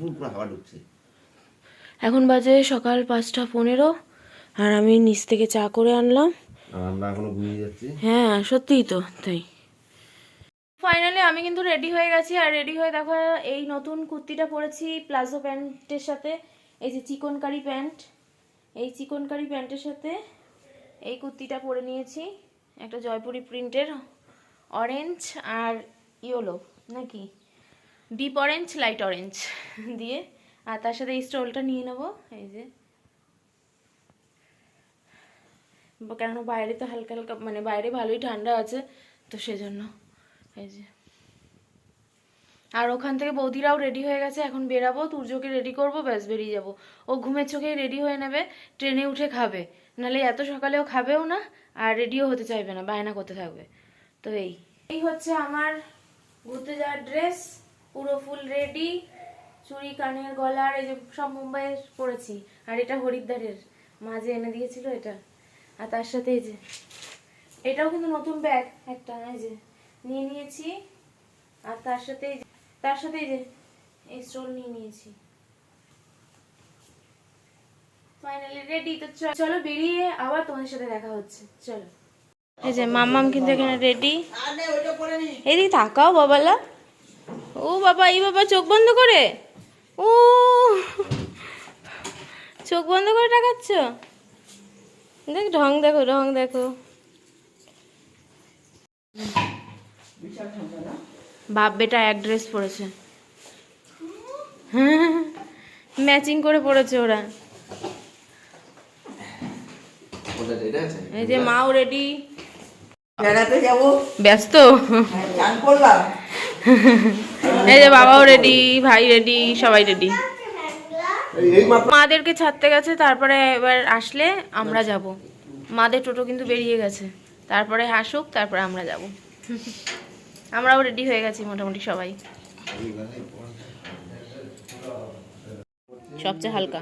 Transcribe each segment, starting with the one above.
হাওয়া ঢুকছে করে হাওয়া ঢুকছে। এখন বাজে সকাল পাঁচটা পনেরো আর আমি নিচ থেকে চা করে আনলাম। আমরা এখনও ঘুমিয়ে যাচ্ছি। হ্যাঁ সত্যিই তো তাই। ফাইনালি আমি কিন্তু রেডি হয়ে গেছি আর রেডি হয়ে দেখো এই নতুন কুর্তিটা পরেছি প্লাজো প্যান্টের সাথে এই যে চিকনকারি প্যান্ট। এই চিকনকারি প্যান্টের সাথে এই কুর্তিটা পরে নিয়েছি একটা জয়পুরি প্রিন্টের অরেঞ্জ আর ইয়েলো নাকি? ডিপ অরেঞ্জ লাইট অরেঞ্জ দিয়ে। আর তার সাথে এই স্টোলটা নিয়ে নেব, এই যে। কেননা বাইরে তো হালকা হালকা মানে বাইরে ভালোই ঠান্ডা আছে, তো সেজন্য, এই যে। আর ওখান থেকে বৌদিরাও রেডি হয়ে গেছে, এখন বেরাবো, তুর্যকে রেডি করব, ব্যাস বেরিয়ে যাব। ও ঘুমের চোখেই রেডি হয়ে নেবে, ট্রেনে উঠে খাবে। নাহলে এত সকালেও খাবেও না, আর রেডিও হতে চাইবে না, বায়না করতে থাকবে। তো এই এই হচ্ছে আমার ঘুরতে যাওয়ার ড্রেস পুরো ফুল রেডি চুড়ি কানের গলার এই যে সব মুম্বাইয়ে পরেছি আর এটা হরিদ্বারের মাঝে এনে দিয়েছিল এটা। আর তার সাথে এই যে এটাও কিন্তু নতুন ব্যাগ একটা এই যে নিয়ে নিয়েছি। আর তার সাথে এই যে- তার সাথে এই যে এই স্টোল নিয়ে নিয়েছি। ফাইনালি রেডি তো চ- চলো বেরিয়ে আবার তোমাদের সাথে দেখা হচ্ছে। চলো। এই যে মাম্মাম কিন্তু এখানে রেডি এদিকে তাকাও বাবালা। ও বাবা এই বাবা চোখ বন্ধ করে। ও চোখ বন্ধ করে টাকাচ্ছ দেখ ঢং দেখো ঢং দেখো। বাপ বেটা এক ড্রেস পরেছে। ম্যাচিং করে পড়েছে ওরা। ওটা এটা আছে? এই যে মাও রেডি বেড়াতে যাব। ব্যস্ত? করলাম। এই যে বাবাও রেডি ভাই রেডি সবাই রেডি মাদেরকে ছাড়তে গেছে তারপরে এবার আসলে আমরা যাব। মাদের টোটো কিন্তু বেরিয়ে গেছে। তারপরে আসুক তারপরে আমরা যাব। আমরাও রেডি হয়ে গেছি মোটামুটি সবাই। সবচেয়ে হালকা।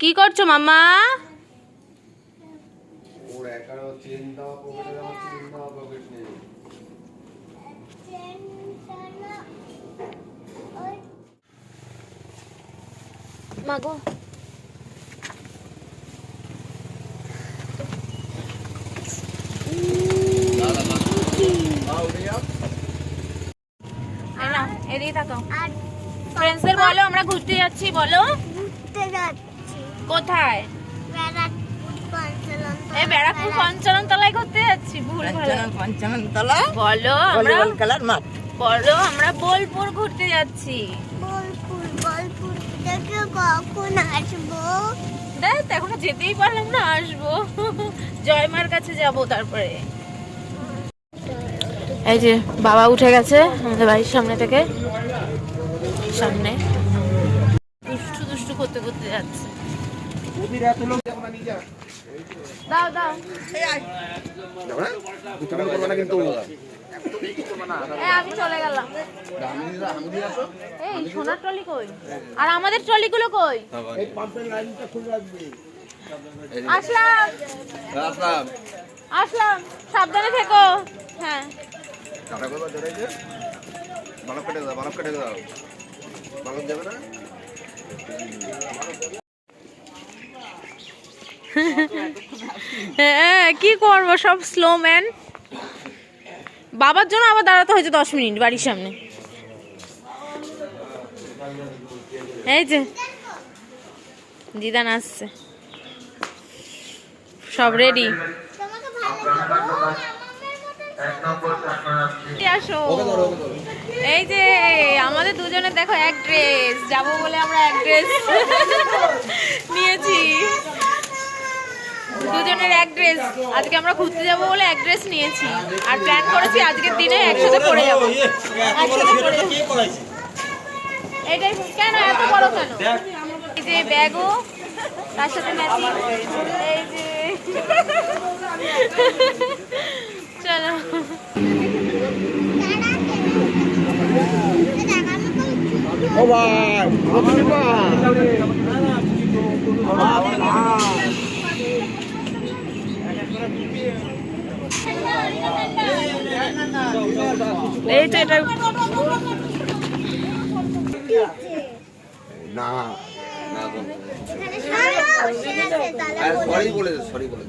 কি করছ মামা ওর একার চেন দেওয়া পকেটে আমার চেন দেওয়া পকেট নেই মাগো। এদিকে তাকাও ফ্রেন্ডসদের বলো আমরা ঘুরতে যাচ্ছি বলো। ঘুরতে যাচ্ছি। কোথায়? এই ব্যারাকপুর পঞ্চানন তলায় ঘুরতে যাচ্ছি ভুল ভালো পঞ্চানন তলা বলো আমরা খেলার মাঠ। বলো আমরা বোলপুর ঘুরতে যাচ্ছি। বোলপুর বোলপুর থেকে কখন আসব? দেখ এখনও যেতেই পারলাম না আসব। জয়মার কাছে যাব তারপরে। এই যে বাবা উঠে গেছে আমাদের বাড়ির সামনে থেকে। সামনে। দুষ্টু দুষ্টু করতে করতে যাচ্ছে। ট্রলি আর আমাদের ট্রলিগুলো কই? আসলাম। আসলাম। আসলাম সাবধানে থেকো। হ্যাঁ। বালক কেটে দাও, বালক কেটে দাও। বালক যাবে না? হ্যাঁ কি করব? সব স্লো ম্যান বাবার জন্য আবার দাঁড়াতে হয়েছে দশ মিনিট বাড়ির সামনে। এই যে, দিদান আসছে। সব রেডি এই যে, আমাদের দুজনে দেখো এক ড্রেস যাব বলে আমরা এক ড্রেস নিয়েছি। দুজনের এক ড্রেস আজকে আমরা ঘুরতে যাব বলে এক ড্রেস নিয়েছি। আর প্ল্যান করেছি আজকের দিনে একসাথে পরে যাব। এটাই কেন এত বড় কেন? এই যে ব্যাগও, তার সাথে ম্যাচিং এই যে চলো। ও ভাই। না। সরি বলে সরি বলে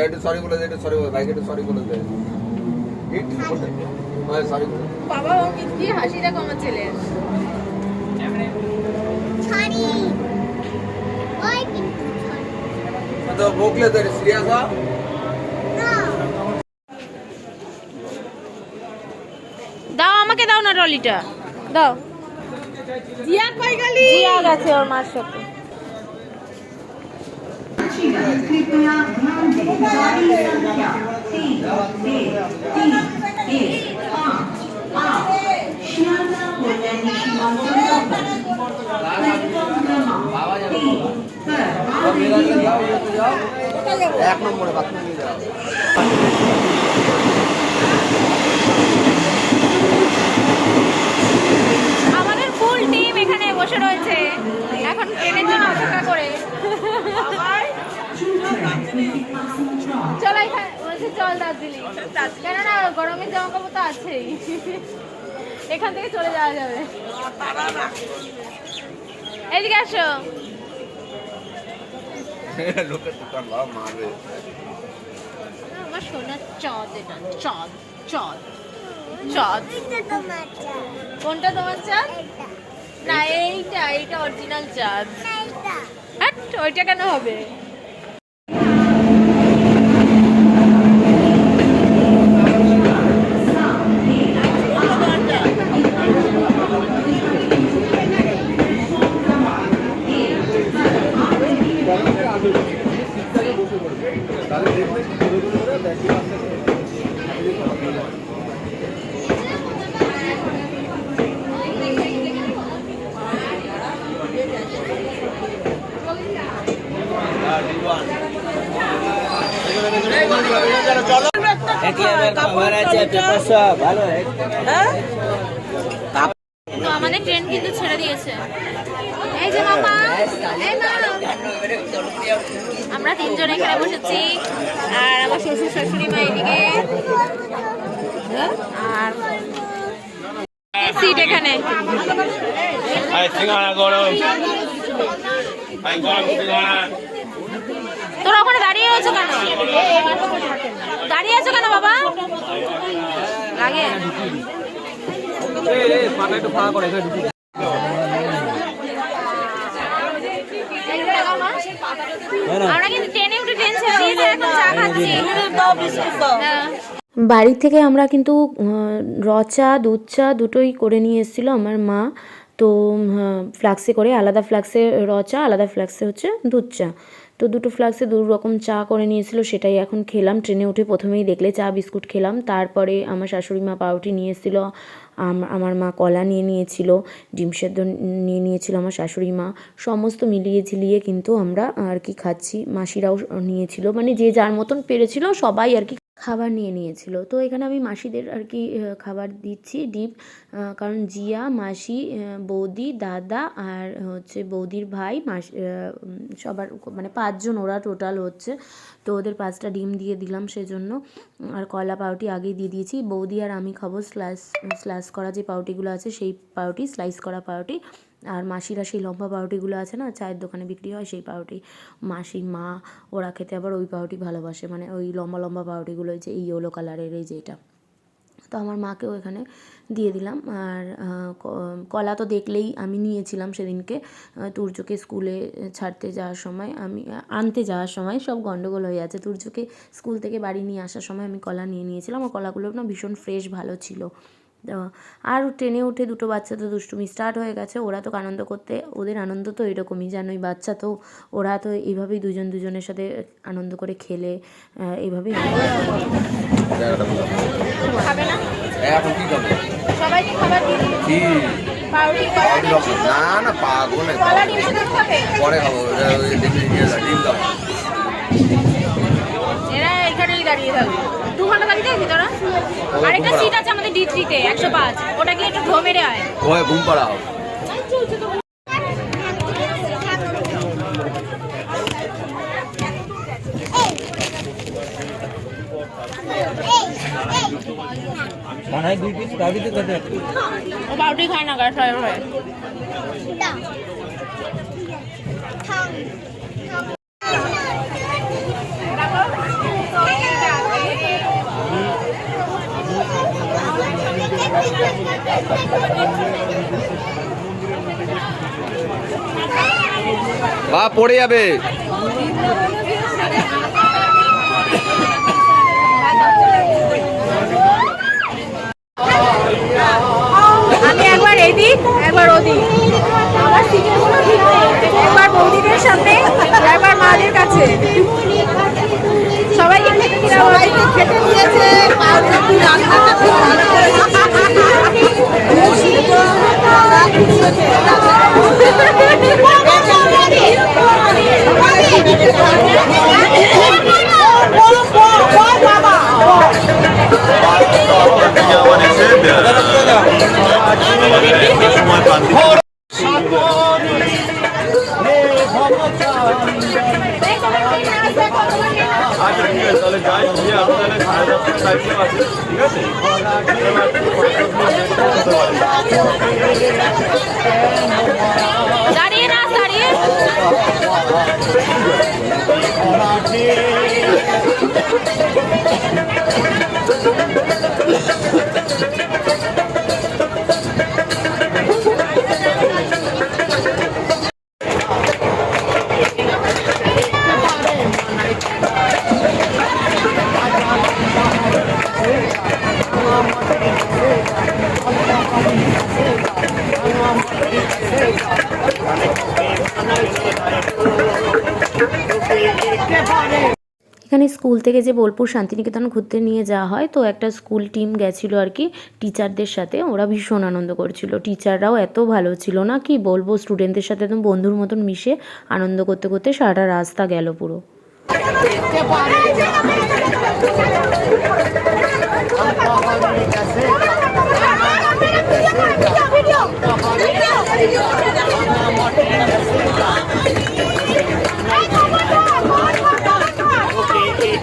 একটু সরি বলে দে সরি বলে ভাইকে একটু সরি বলে দে একটু বলে দে ভাই হ্যাঁ, সরি বলে বাবা অমিত হাসি দেখো আমার ছেলে? তো বকলে তো সিরিয়াস হ হ্যাঁ? না ট্রলিটা? দাও। জিয়া কই গেলি? জিয়া গেছে ওর মার সাথে। এক নম্বরে বাথরুম নিয়ে যাও আমাদের ফুল টিম এখানে বসে রয়েছে। এখন ট্রেনের জন্য অপেক্ষা করে। চল এখানে বলছে চল দার্জিলিং। কেননা গরমের জামা কাপড় তো আছেই। এখান থেকে চলে যাওয়া যাবে। এদিকে আসো। আমার সোনার চাঁদ এটা চাঁদ চাঁদ চাঁদ। এটা তোমার চা কোনটা তোমার চাঁদ? না এইটা এইটা অরিজিনাল চাঁদ। হ্যাঁ ওইটা কেন হবে? তো আমাদের ট্রেন কিন্তু ছেড়ে দিয়েছে। এই যে মামা এই মা। আমরা তিনজন এখানে বসেছি আর আমার শ্বশুর শাশুড়ি মা এদিকে। আর সিট এখানে। তোরা ওখানে দাঁড়িয়ে আছো কেন? দাঁড়িয়ে আছো কেন বাবা? লাগে। বাড়ি থেকে আমরা কিন্তু আহ, র চা দুধ চা দুটোই করে নিয়ে এসেছিল আমার মা। তো ফ্লাক্সে করে আলাদা ফ্লাক্সে র চা আলাদা ফ্লাক্সে হচ্ছে দুধ চা। তো দুটো ফ্লাক্সে দু রকম চা করে নিয়েছিল সেটাই এখন খেলাম। ট্রেনে উঠে প্রথমেই দেখলে চা বিস্কুট খেলাম। তারপরে আমার শাশুড়ি মা পাউরুটি নিয়ে এসেছিল। আমার মা কলা নিয়ে নিয়েছিল, ডিম সেদ্ধ নিয়ে নিয়েছিল আমার শাশুড়ি মা, সমস্ত মিলিয়ে ঝিলিয়ে কিন্তু আমরা আর কি খাচ্ছি। মাসিরাও নিয়েছিল মানে যে যার মতন পেরেছিল সবাই আর কি খাবার নিয়ে নিয়েছিল। তো এখানে আমি মাসিদের আর কি খাবার দিচ্ছি, ডিপ কারণ জিয়া, মাসি বৌদি, দাদা আর হচ্ছে বৌদির ভাই, মাস সবার মানে পাঁচজন ওরা টোটাল হচ্ছে। তো ওদের পাঁচটা ডিম দিয়ে দিলাম সেজন্য। আর কলা পাউটি আগেই দিয়ে দিয়েছি। বৌদি আর আমি খাব স্লাইস স্লাইস করা যে পাউটিগুলো আছে, সেই পাউটি, স্লাইস করা পাউটি। আর মাসিরা সেই লম্বা পাউরুটিগুলো আছে না, চায়ের দোকানে বিক্রি হয় সেই পাউরুটি। মাসি, মা, ওরা খেতে আবার ওই পাউরুটি ভালোবাসে মানে ওই লম্বা লম্বা পাউরুটিগুলো যে ইয়েলো কালারের এই যেটা। তো আমার মাকেও এখানে দিয়ে দিলাম, আর কলা তো দেখলেই আমি নিয়েছিলাম সেদিনকে তুর্যকে স্কুলে ছাড়তে যাওয়ার সময়, আমি, আনতে যাওয়ার সময় সব গন্ডগোল হয়ে আছে। তুর্যকে স্কুল থেকে বাড়ি নিয়ে আসার সময় আমি কলা নিয়ে নিয়েছিলাম, আর কলাগুলো না ভীষণ ফ্রেশ ভালো ছিল। আর ট্রেনে উঠে দুটো বাচ্চা তো দুষ্টুমি স্টার্ট হয়ে গেছে ওরা তো আনন্দ করতে ওদের আনন্দ তো এরকমই জানোই বাচ্চা তো ওরা তো এইভাবেই দুজন দুজনের সাথে আনন্দ করে খেলে এইভাবেই সবাইকে খাবার দিয়ে না না পাগল পরে খাব ডিম দাও। এরা এখানেই দাঁড়িয়ে থাকবে। দু ঘণ্টা দাঁড়িয়ে থাকবি তোরা আরেকটা সিট আছে আমাদের ডি থ্রিতে একশো পাঁচ। ওটা গিয়ে একটু ঢো মেরে আয়। ওই ঘুম পাড়াও ও পাউরুটি খায় না গাছ হয়। বা পড়ে যাবে। আমি একবার এদিক একবার ওদিক। আমার সিটের ঠিক একবার বৌদিদের সামনে একবার মাদের কাছে। সবাইকে খেতে খেতে দিয়েছে। ঠিক আছে দাঁড়িয়ে। না দাঁড়িয়ে এখানে স্কুল থেকে যে বোলপুর শান্তিনিকেতন ঘুরতে নিয়ে যাওয়া হয়, তো একটা স্কুল টিম গেছিল আর কি টিচারদের সাথে। ওরা ভীষণ আনন্দ করছিল। টিচাররাও এত ভালো ছিল না কি বলব, স্টুডেন্টদের সাথে একদম বন্ধুর মতন মিশে আনন্দ করতে করতে সারাটা রাস্তা গেল পুরো।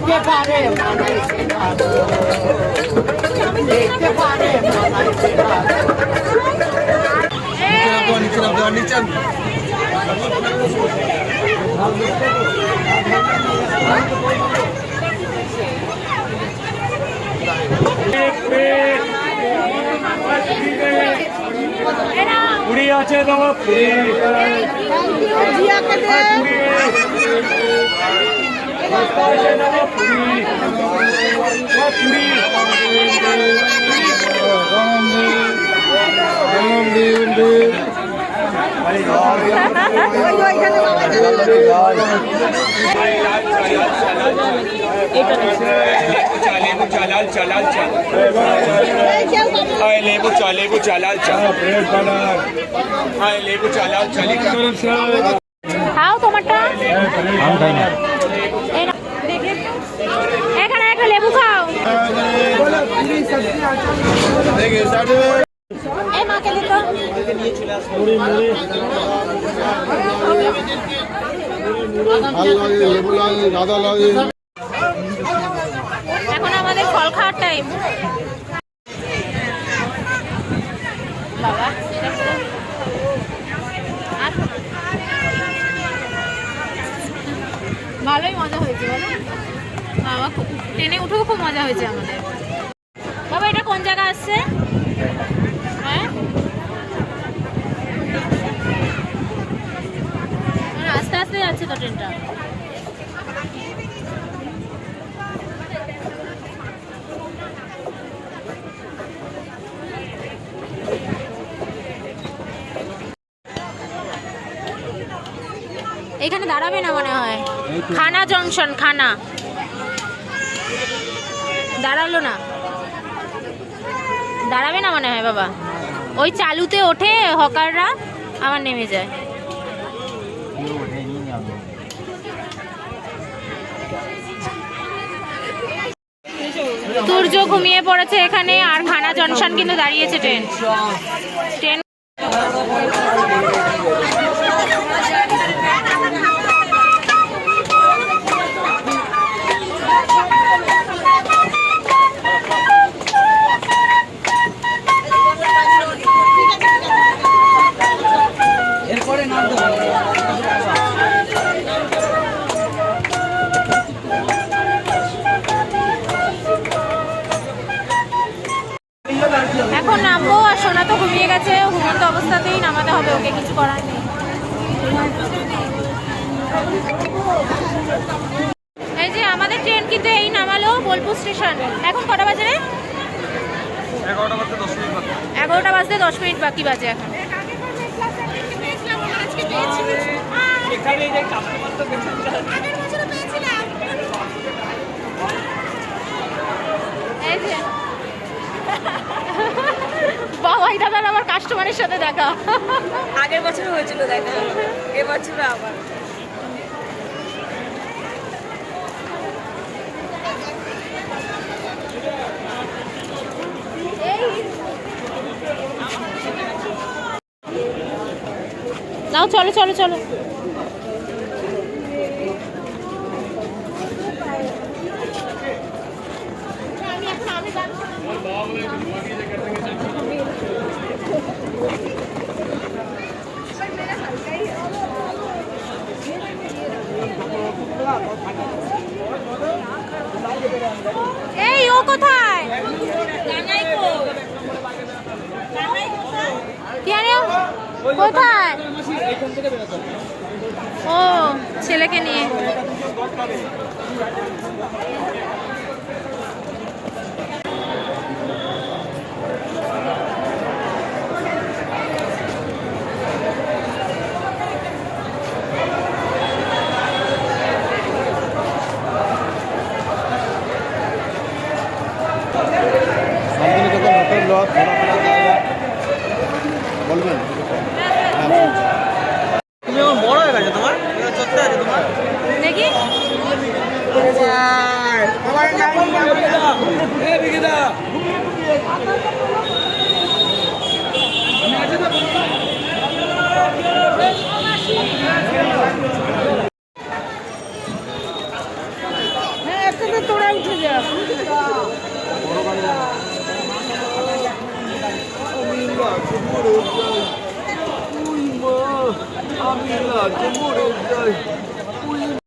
দেখতে পারে দেখতে পারে পুরি আছে তোমার পুরি চালাল চালাল চাল আয় লেবু চা লেবু চালাল চাল আয় লেবু চালাল চালি খাও তোমারটা এই নাও। এখানে একটা লেবু খাও। এই মাকে দিত। এখন আমাদের ফল খাওয়ার টাইম বাবা। ভালোই মজা হয়েছে বলো? বাবা ট্রেনে উঠেও খুব মজা হয়েছে আমাদের। বাবা, এটা কোন জায়গা আসছে? হ্যাঁ? আস্তে আস্তে যাচ্ছে তো ট্রেনটা। এখানে দাঁড়াবে না মনে হয়। খানা জংশন, খানা। দাঁড়াল না। দাঁড়াবে না মনে হয় বাবা। ওই চালুতে ওঠে হকাররা, আবার নেমে যায়। সূর্য ঘুমিয়ে পড়েছে এখানে, আর খানা জংশন কিন্তু দাঁড়িয়েছে ট্রেন। ট্রেন ঘুমিয়ে গেছে ঘুমন্ত অবস্থাতেই নামাতে হবে ওকে কিছু করার নেই। এই যে আমাদের ট্রেন কিন্তু এই নামালো বোলপুর স্টেশন। এখন কটা বাজে রে? এগারোটা বাজতে দশ মিনিট বাকি বাজে এখন। এই যে। বাবাই দাদার আমার কাস্টমারের সাথে দেখা। আগের বছর হয়েছিল দেখা। এবছর আবার। নাও চলো চলো চলো এই ও কোথায় কে রে ও? কোথায়? ও ছেলেকে নিয়ে। বলবেন?